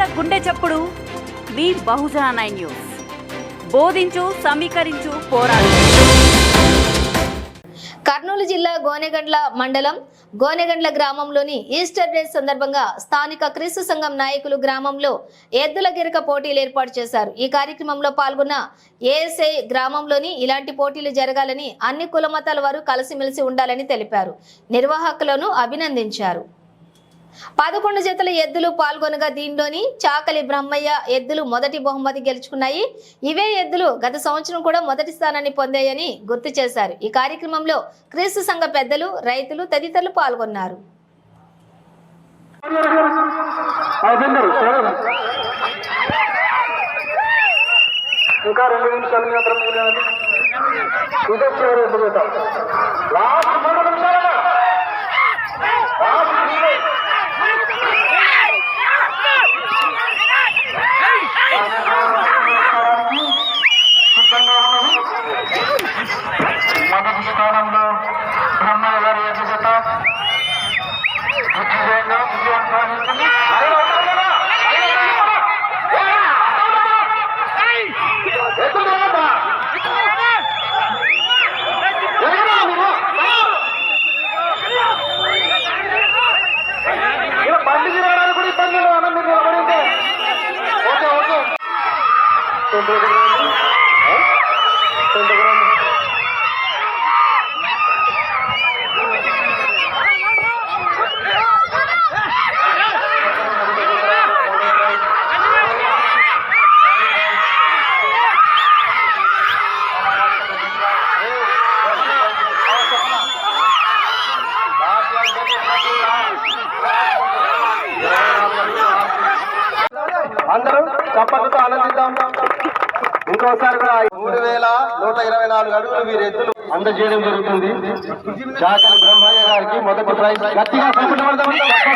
చప్పుడు. మీ Bahujan nine news. బోధించు సమీకరించు పోరాడు. కర్నూలు జిల్లా గోనెగండ్ల మండలం గోనెగండ్ల గ్రామంలోని ఈస్టర్ డే సందర్భంగా స్థానిక క్రీస్తు సంఘం నాయకులు గ్రామంలో ఎద్దుల గిరక పోటీలు ఏర్పాటు చేశారు. ఈ కార్యక్రమంలో పాల్గొన్న ఏఎస్ఐ గ్రామంలోని ఇలాంటి పోటీలు జరగాలని అన్ని కులమతాల వారు కలిసిమెలిసి ఉండాలని తెలిపారు. నిర్వాహకులను అభినందించారు. పదకొండు జతల ఎద్దులు పాల్గొనగా దీనిలోని చాకలి బ్రహ్మయ్య ఎద్దులు మొదటి బహుమతి గెలుచుకున్నాయి. ఇవే ఎద్దులు గత సంవత్సరం కూడా మొదటి స్థానాన్ని పొందాయని గుర్తు చేశారు. ఈ కార్యక్రమంలో క్రీస్తు సంఘ పెద్దలు రైతులు తదితరులు పాల్గొన్నారు. ఇంకా రెండు నిమిషాలు మాత్రం ఇదే చివరి లాస్ట్ మొదటి స్థానంలో బ్రహ్మయ్య గారి ఎదుగుతా విజయంగా విజయం సాధించింది ఐదు వందల చప్పట్లతో ఆనందిద్దాం. ఇంకోసారి కూడా మూడు వేల నూట ఇరవై నాలుగు అడుగులు వీరి ఎత్తులు అందజేయడం జరుగుతుంది. చాకలి బ్రహ్మయ్య గారికి మొదటి ప్రైజ్. గట్టిగా